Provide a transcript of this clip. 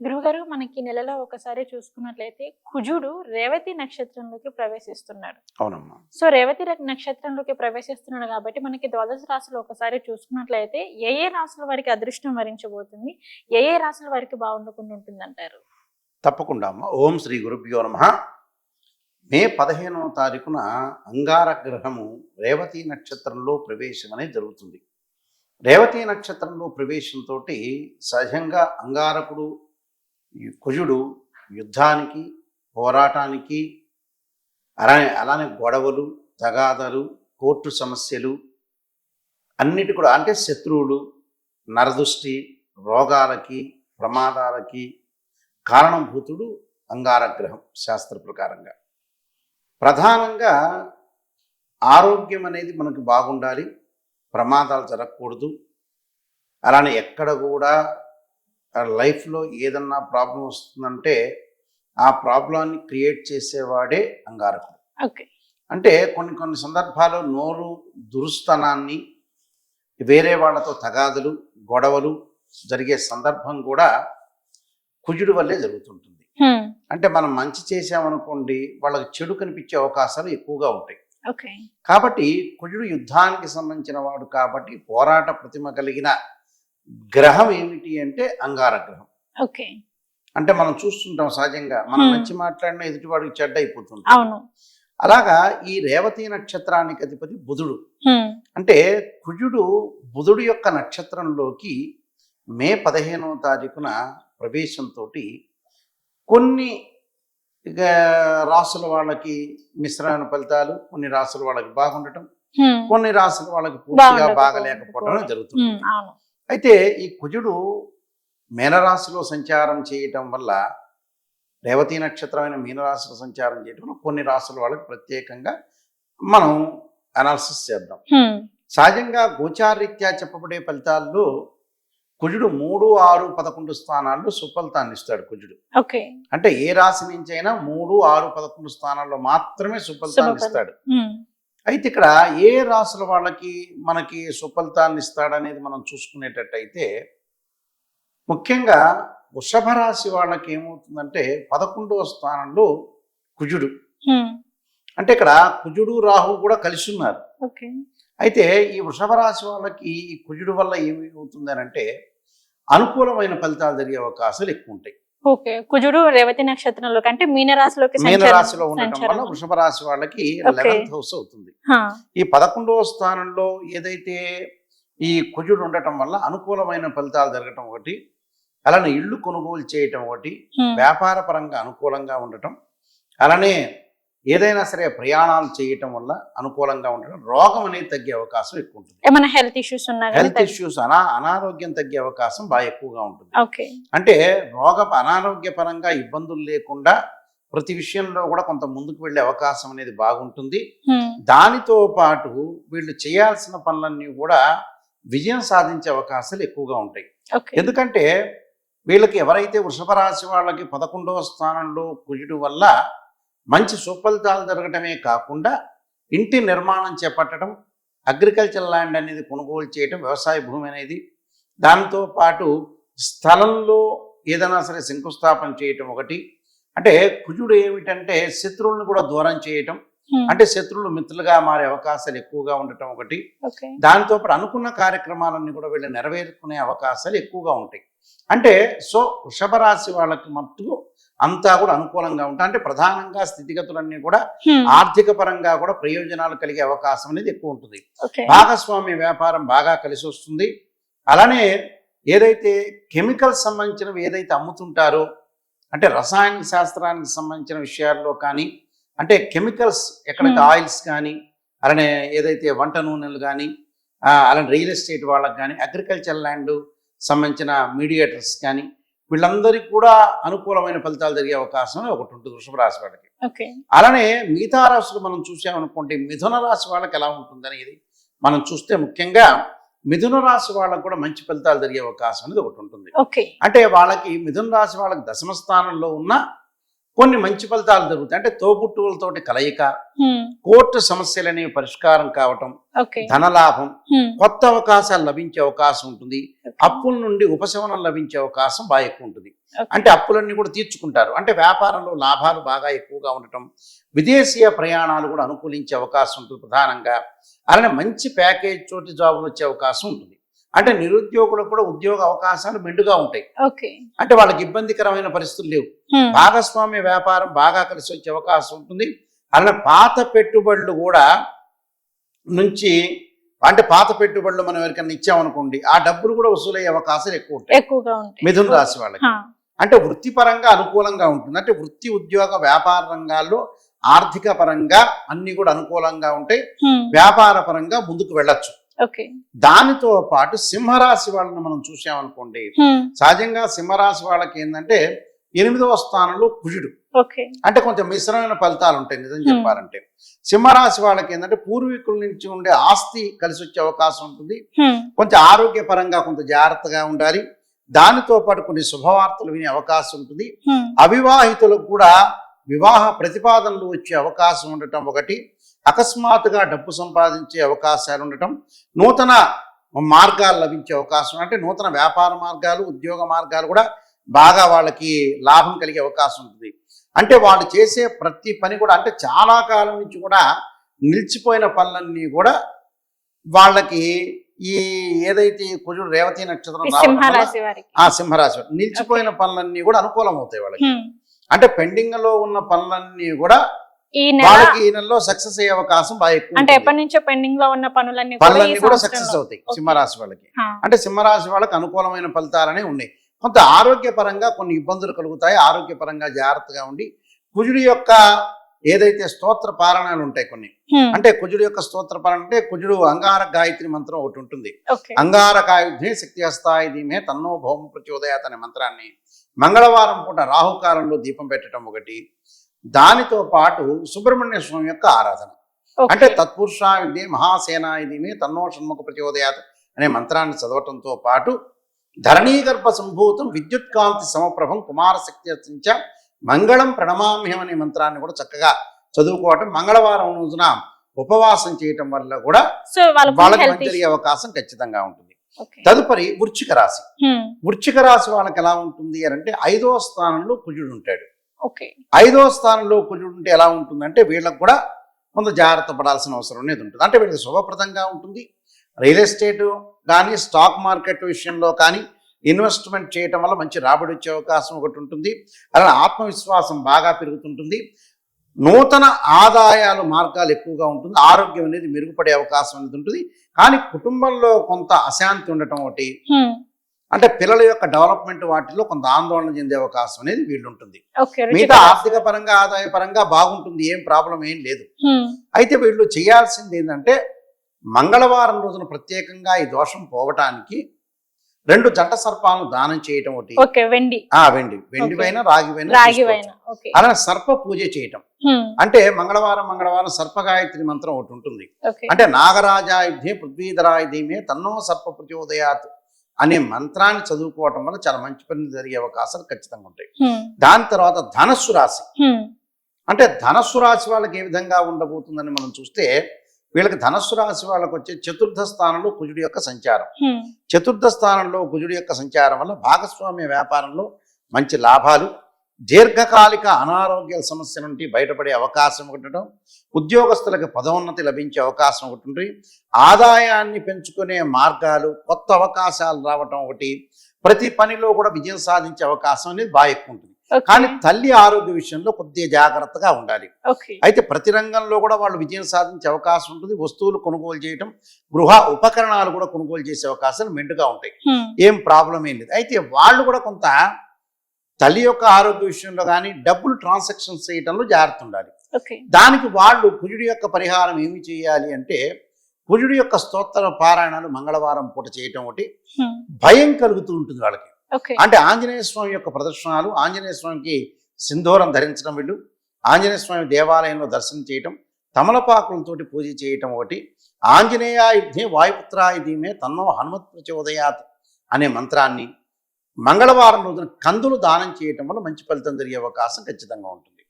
గురువుగారు మనకి నెలలో ఒకసారి చూసుకున్నట్లయితే కుజుడు రేవతి నక్షత్రంలోకి ప్రవేశిస్తున్నాడు. అవునమ్మా. సో రేవతి నక్షత్రంలోకి ప్రవేశిస్తున్నాడు కాబట్టి మనకి ద్వాదశ రాశులు ఒకసారి చూసుకున్నట్లయితే ఏ ఏ రాశుల వారికి అదృష్టం వరించబోతుంది ఏ ఏ రాశుల వారికి బాగుండకుండా ఉంటుంది అంటారు తప్పకుండా అమ్మ. ఓం శ్రీ గురుభ్యో నమ. మే పదిహేనవ తారీఖున అంగారగ్రహము రేవతి నక్షత్రంలో ప్రవేశం అనేది జరుగుతుంది. రేవతి నక్షత్రంలో ప్రవేశంతో సహజంగా అంగారకుడు కుజుడు యుద్ధానికి పోరాటానికి అలానే అలానే గొడవలు తగాదలు కోర్టు సమస్యలు అన్నిటి కూడా అంటే శత్రువులు నరదృష్టి రోగాలకి ప్రమాదాలకి కారణభూతుడు అంగారగ్రహం శాస్త్ర ప్రకారంగా. ప్రధానంగా ఆరోగ్యం అనేది మనకు బాగుండాలి ప్రమాదాలు జరగకూడదు అలానే ఎక్కడ కూడా లైఫ్లో ఏదన్నా ప్రాబ్లం వస్తుందంటే ఆ ప్రాబ్లాన్ని క్రియేట్ చేసేవాడే అంగారకుడు. ఓకే. అంటే కొన్ని కొన్ని సందర్భాల్లో నోరు దురుస్తనాన్ని వేరే వాళ్ళతో తగాదులు గొడవలు జరిగే సందర్భం కూడా కుజుడు వల్లే జరుగుతుంటుంది. అంటే మనం మంచి చేసామనుకోండి వాళ్ళకి చెడు కనిపించే అవకాశాలు ఎక్కువగా ఉంటాయి. ఓకే. కాబట్టి కుజుడు యుద్ధానికి సంబంధించిన వాడు కాబట్టి పోరాట ప్రతిమ కలిగిన గ్రహం ఏమిటి అంటే అంగార గ్రహం ఓకే అంటే మనం చూస్తుంటాం సహజంగా మనం. మంచి మాట్లాడిన ఎదుటివాడికి చెడ్డ అయిపోతుంది అవును అలాగా ఈ రేవతి నక్షత్రానికి అధిపతి బుధుడు. అంటే కుజుడు బుధుడు యొక్క నక్షత్రంలోకి మే పదిహేనవ తారీఖున ప్రవేశంతో కొన్ని రాసుల వాళ్ళకి మిశ్రమైన ఫలితాలు కొన్ని రాసుల వాళ్ళకి బాగుండటం. కొన్ని రాసుల వాళ్ళకి పూర్తిగా బాగలేకపోవడం. జరుగుతుంది అయితే ఈ కుజుడు మీనరాశిలో సంచారం చేయటం వల్ల రేవతి నక్షత్రమైన మీనరాశిలో సంచారం చేయటం వల్ల కొన్ని రాసుల వాళ్ళకి ప్రత్యేకంగా మనం అనాలిసిస్ చేద్దాం. సహజంగా గోచారీత్యా చెప్పబడే ఫలితాల్లో కుజుడు మూడు ఆరు పదకొండు స్థానాల్లో సుఫలితాన్ని ఇస్తాడు కుజుడు. అంటే ఏ రాశి నుంచి అయినా మూడు ఆరు పదకొండు స్థానాల్లో మాత్రమే సుఫలితాన్ని ఇస్తాడు. అయితే ఇక్కడ ఏ రాసుల వాళ్ళకి మనకి సుఫలితాన్ని ఇస్తాడనేది మనం చూసుకునేటట్టయితే ముఖ్యంగా వృషభ రాశి వాళ్ళకి ఏమవుతుందంటే పదకొండవ స్థానంలో కుజుడు. అంటే ఇక్కడ కుజుడు రాహు కూడా కలిసి ఉన్నారు ఓకే. అయితే ఈ వృషభ రాశి వాళ్ళకి ఈ కుజుడు వల్ల ఏమి అవుతుంది అని అంటే అనుకూలమైన ఫలితాలు జరిగే అవకాశాలు ఎక్కువ ఉంటాయి ఓకే కుజుడు రేవతి నక్షత్రంలోకి అంటే మీన రాశిలోకి మీన సంచారం- రాశిలో ఉండటం వల్ల. వృషభ రాశి వాళ్ళకి. లెవెన్త్ హౌస్ అవుతుంది. ఈ పదకొండవ స్థానంలో ఏదైతే ఈ కుజుడు ఉండటం వల్ల అనుకూలమైన ఫలితాలు జరగటం ఒకటి అలానే ఇళ్ళు కొనుగోలు చేయటం ఒకటి. వ్యాపార పరంగా అనుకూలంగా ఉండటం అలానే ఏదైనా సరే ప్రయాణాలు చేయటం వల్ల అనుకూలంగా ఉండటం రోగం అనేది తగ్గే అవకాశం ఎక్కువ ఉంటుంది. ఏమైనా హెల్త్ ఇష్యూస్ ఉన్నా హెల్త్ ఇష్యూస్ అనా అనారోగ్యం తగ్గే అవకాశం బాగా ఎక్కువగా ఉంటుంది. ఓకే. అంటే రోగ అనారోగ్యపరంగా ఇబ్బందులు లేకుండా ప్రతి విషయంలో కూడా కొంత ముందుకు వెళ్ళే అవకాశం అనేది బాగుంటుంది. దానితో పాటు వీళ్ళు చేయాల్సిన పనులన్నీ కూడా విజయం సాధించే అవకాశాలు ఎక్కువగా ఉంటాయి. ఎందుకంటే వీళ్ళకి ఎవరైతే వృషభ రాశి వాళ్ళకి పదకొండవ స్థానంలో కుజుడు వల్ల మంచి సుఫలితాలు దొరకటమే కాకుండా ఇంటి నిర్మాణం చేపట్టడం అగ్రికల్చర్ ల్యాండ్ అనేది కొనుగోలు చేయటం వ్యవసాయ భూమి అనేది దాంతో పాటు స్థలంలో ఏదైనా సరే శంకుస్థాపన చేయటం ఒకటి. అంటే కుజుడు ఏమిటంటే శత్రువులను కూడా దూరం చేయటం అంటే శత్రువులు మిత్రులుగా మారే అవకాశాలు ఎక్కువగా ఉండటం ఒకటి. దాంతో పాటు అనుకున్న కార్యక్రమాలన్నీ కూడా వీళ్ళు నెరవేర్చుకునే అవకాశాలు ఎక్కువగా ఉంటాయి. అంటే సో వృషభ రాశి వాళ్ళకి మట్టుకు అంతా కూడా అనుకూలంగా ఉంటాయి అంటే ప్రధానంగా స్థితిగతులన్నీ కూడా హ్మ్. ఆర్థిక పరంగా కూడా ప్రయోజనాలు కలిగే అవకాశం అనేది ఎక్కువ ఉంటుంది. భాగస్వామ్య వ్యాపారం బాగా కలిసి వస్తుంది. అలానే ఏదైతే కెమికల్స్ సంబంధించినవి ఏదైతే అమ్ముతుంటారో అంటే రసాయన శాస్త్రానికి సంబంధించిన విషయాల్లో కానీ అంటే కెమికల్స్ ఎక్కడికి Hmm. ఆయిల్స్ కానీ అలానే ఏదైతే వంట నూనెలు కానీ అలానే రియల్ ఎస్టేట్ వాళ్ళకి కానీ అగ్రికల్చర్ ల్యాండ్ సంబంధించిన మీడియేటర్స్ కానీ వీళ్ళందరికీ కూడా అనుకూలమైన ఫలితాలు జరిగే అవకాశం ఒకటి ఉంటుంది వృషభ రాశి వాళ్ళకి. అలానే మిగతా రాశులు మనం చూసామనుకోండి మిథున రాశి వాళ్ళకి ఎలా ఉంటుందనేది మనం చూస్తే ముఖ్యంగా మిథున రాశి వాళ్ళకు కూడా మంచి ఫలితాలు జరిగే అవకాశం అనేది ఒకటి ఉంటుంది. అంటే వాళ్ళకి మిథున రాశి వాళ్ళకి దశమ స్థానంలో ఉన్న కొన్ని మంచి ఫలితాలు జరుగుతాయి. అంటే తోబుట్టువులతోటి కలయిక. కోర్టు సమస్యలు అనేవి పరిష్కారం కావటం ఓకే. ధనలాభం హ్మ్. కొత్త అవకాశాలు లభించే అవకాశం ఉంటుంది. అప్పుల నుండి ఉపశమనం లభించే అవకాశం బాగా ఎక్కువ ఉంటుంది. అంటే అప్పులన్నీ కూడా తీర్చుకుంటారు. అంటే వ్యాపారంలో లాభాలు బాగా ఎక్కువగా ఉండటం విదేశీయ ప్రయాణాలు కూడా అనుకూలించే అవకాశం ఉంటుంది ప్రధానంగా. అలానే మంచి ప్యాకేజ్ చోటి జాబులు వచ్చే అవకాశం ఉంటుంది. అంటే నిరుద్యోగులకు కూడా ఉద్యోగ అవకాశాలు మెండుగా ఉంటాయి. అంటే వాళ్ళకి ఇబ్బందికరమైన పరిస్థితులు లేవు. భాగస్వామ్య వ్యాపారం బాగా కలిసి వచ్చే అవకాశం ఉంటుంది. అలానే పాత పెట్టుబడులు కూడా నుంచి అంటే పాత పెట్టుబడులు మనం ఎవరికైనా ఇచ్చామనుకోండి ఆ డబ్బులు కూడా వసూలయ్యే అవకాశాలు ఎక్కువ ఉంటాయి. మిథున రాశి వాళ్ళకి. అంటే వృత్తిపరంగా అనుకూలంగా ఉంటుంది. అంటే వృత్తి ఉద్యోగ వ్యాపార రంగాల్లో ఆర్థిక పరంగా అన్ని కూడా అనుకూలంగా ఉంటాయి. వ్యాపార పరంగా ముందుకు వెళ్ళొచ్చు. దానితో పాటు సింహరాశి వాళ్ళని మనం చూసామనుకోండి. సహజంగా సింహరాశి వాళ్ళకి ఏంటంటే ఎనిమిదవ స్థానంలో కుజుడు అంటే కొంచెం మిశ్రమైన ఫలితాలు ఉంటాయి నిజం. చెప్పాలంటే సింహరాశి వాళ్ళకి ఏంటంటే పూర్వీకుల నుంచి ఉండే ఆస్తి కలిసి వచ్చే అవకాశం ఉంటుంది. కొంచెం ఆరోగ్యపరంగా కొంత జాగ్రత్తగా ఉండాలి దానితో పాటు కొన్ని శుభవార్తలు వినే అవకాశం ఉంటుంది. అవివాహితులకు కూడా వివాహ ప్రతిపాదనలు వచ్చే అవకాశం ఉండటం ఒకటి అకస్మాత్తుగా డబ్బు సంపాదించే అవకాశాలు ఉండటం నూతన మార్గాలు లభించే అవకాశం అంటే నూతన వ్యాపార మార్గాలు ఉద్యోగ మార్గాలు కూడా బాగా వాళ్ళకి లాభం కలిగే అవకాశం ఉంటుంది. అంటే వాళ్ళు చేసే ప్రతి పని కూడా అంటే చాలా కాలం నుంచి కూడా నిలిచిపోయిన పనులన్నీ కూడా వాళ్ళకి ఈ ఏదైతే కుజుడు రేవతి నక్షత్రం ఆ సింహరాశి నిలిచిపోయిన పనులన్నీ కూడా అనుకూలం అవుతాయి వాళ్ళకి. అంటే పెండింగ్లో ఉన్న పనులన్నీ కూడా ఈ నెల వాళ్ళకి ఈ నెలలో సక్సెస్ అయ్యే అవకాశం బాగా ఎక్కువ అంటే. ఎప్పటి నుంచో పెండింగ్లో ఉన్న పనులన్నీ పనులన్నీ కూడా సక్సెస్ అవుతాయి. సింహరాశి వాళ్ళకి. అంటే సింహరాశి వాళ్ళకి అనుకూలమైన ఫలితాలనే ఉన్నాయి కొంత ఆరోగ్యపరంగా కొన్ని ఇబ్బందులు కలుగుతాయి ఆరోగ్యపరంగా జాగ్రత్తగా ఉండి కుజుడి యొక్క ఏదైతే స్తోత్ర పారాయణాలు ఉంటాయి కొన్ని. అంటే కుజుడు యొక్క స్తోత్ర పారాయణ అంటే కుజుడు అంగార గాయత్రి మంత్రం ఒకటి ఉంటుంది ఓకే అంగారకాయుధే శక్తి హస్తాయి ధీమే తన్నో భౌమ ప్రచోదయాత్ అనే మంత్రాన్ని మంగళవారం పూట రాహుకాలంలో దీపం పెట్టడం ఒకటి దానితో పాటు సుబ్రహ్మణ్య స్వామి యొక్క ఆరాధన. అంటే తత్పురుష విద్య మహాసేనా ధీమే తన్నో షణ్ముఖ ప్రచోదయాత్ అనే మంత్రాన్ని చదవటంతో పాటు ధరణీగర్భ సంభూతం విద్యుత్ కాంతి సమప్రభం కుమార శక్తి అర్చించ మంగళం ప్రణమామ్యం అనే మంత్రాన్ని కూడా చక్కగా చదువుకోవటం మంగళవారం రోజున ఉపవాసం చేయటం వల్ల కూడా వాళ్ళకి మంచి జరిగే అవకాశం ఖచ్చితంగా ఉంటుంది. తదుపరి వృశ్చిక రాశి. హ్మ్. వృశ్చిక రాశి వాళ్ళకి ఎలా ఉంటుంది అని అంటే ఐదో స్థానంలో కుజుడు ఉంటాడు. ఐదో స్థానంలో కుజుడు ఉంటే ఎలా ఉంటుందంటే వీళ్ళకి కూడా కొంత జాగ్రత్త పడాల్సిన అవసరం అనేది ఉంటుంది. అంటే వీళ్ళకి శుభప్రదంగా ఉంటుంది. రియల్ ఎస్టేట్ కానీ స్టాక్ మార్కెట్ విషయంలో కానీ ఇన్వెస్ట్మెంట్ చేయటం వల్ల మంచి రాబడి వచ్చే అవకాశం ఒకటి ఉంటుంది. అలానే ఆత్మవిశ్వాసం బాగా పెరుగుతుంటుంది. నూతన ఆదాయాలు మార్గాలు ఎక్కువగా ఉంటుంది. ఆరోగ్యం అనేది మెరుగుపడే అవకాశం అనేది ఉంటుంది. కానీ కుటుంబంలో కొంత అశాంతి ఉండటం ఒకటి. అంటే పిల్లల యొక్క డెవలప్మెంట్ వాటిలో కొంత ఆందోళన చెందే అవకాశం అనేది వీళ్ళు ఉంటుంది మిగతా. ఆర్థిక పరంగా ఆదాయ పరంగా బాగుంటుంది ఏం ప్రాబ్లం ఏం లేదు. అయితే వీళ్ళు చేయాల్సింది ఏంటంటే మంగళవారం రోజున ప్రత్యేకంగా ఈ దోషం పోవటానికి రెండు జంట సర్పాలను దానం చేయటం ఒకటి. వెండి. ఆ వెండి. వెండి. పైన రాగి పైన అలానే సర్ప పూజ చేయటం. అంటే మంగళవారం మంగళవారం సర్పగాయత్రి మంత్రం ఒకటి ఉంటుంది. అంటే నాగరాజాయుధే పృథ్వీధరాయుధీమే తన్నో సర్ప ప్రచోదయాత్ అనే మంత్రాన్ని చదువుకోవటం వల్ల చాలా మంచి పని జరిగే అవకాశాలు ఖచ్చితంగా ఉంటాయి. దాని తర్వాత ధనస్సు రాశి. అంటే ధనస్సు రాశి వాళ్ళకి ఏ విధంగా ఉండబోతుందని మనం చూస్తే వీళ్ళకి ధనస్సు రాశి వాళ్ళకి వచ్చే చతుర్థ స్థానంలో కుజుడి యొక్క సంచారం. చతుర్థ స్థానంలో కుజుడి యొక్క సంచారం వల్ల భాగస్వామ్య వ్యాపారంలో మంచి లాభాలు దీర్ఘకాలిక అనారోగ్య సమస్య నుండి బయటపడే అవకాశం ఒకటి ఉండటం ఉద్యోగస్తులకు పదోన్నతి లభించే అవకాశం ఒకటి ఉంటుంది. ఆదాయాన్ని పెంచుకునే మార్గాలు కొత్త అవకాశాలు రావటం ఒకటి ప్రతి పనిలో కూడా విజయం సాధించే అవకాశం అనేది బాగా ఎక్కువ ఉంటుంది. కానీ తల్లి ఆరోగ్య విషయంలో కొద్దిగా జాగ్రత్తగా ఉండాలి. అయితే ప్రతి రంగంలో కూడా వాళ్ళు విజయం సాధించే అవకాశం ఉంటుంది. వస్తువులు కొనుగోలు చేయటం గృహ ఉపకరణాలు కూడా కొనుగోలు చేసే అవకాశాలు మెండుగా ఉంటాయి. ఏం ప్రాబ్లం ఏం లేదు. అయితే వాళ్ళు కూడా కొంత తల్లి యొక్క ఆరోగ్య విషయంలో కానీ డబ్బులు ట్రాన్సాక్షన్స్ చేయటంలో జాగ్రత్త ఉండాలి. దానికి వాళ్ళు కుజుడి యొక్క పరిహారం ఏమి చేయాలి అంటే కుజుడి యొక్క స్తోత్ర పారాయణాలు మంగళవారం పూట చేయటం ఒకటి. భయం కలుగుతూ ఉంటుంది వాళ్ళకి. అంటే ఆంజనేయ స్వామి యొక్క ప్రదర్శనలు ఆంజనేయ స్వామికి సింధూరం ధరించడం వీళ్ళు ఆంజనేయ స్వామి దేవాలయంలో దర్శనం చేయటం తమలపాకులతోటి పూజ చేయటం ఒకటి. ఆంజనేయ యుద్ధే వాయుపుత్రాయుధీమే తన్నో హనుమత్ ప్రచోదయాత్ అనే మంత్రాన్ని మంగళవారం రోజున కందులు దానం చేయటం వల్ల మంచి ఫలితం జరిగే అవకాశం ఖచ్చితంగా ఉంటుంది.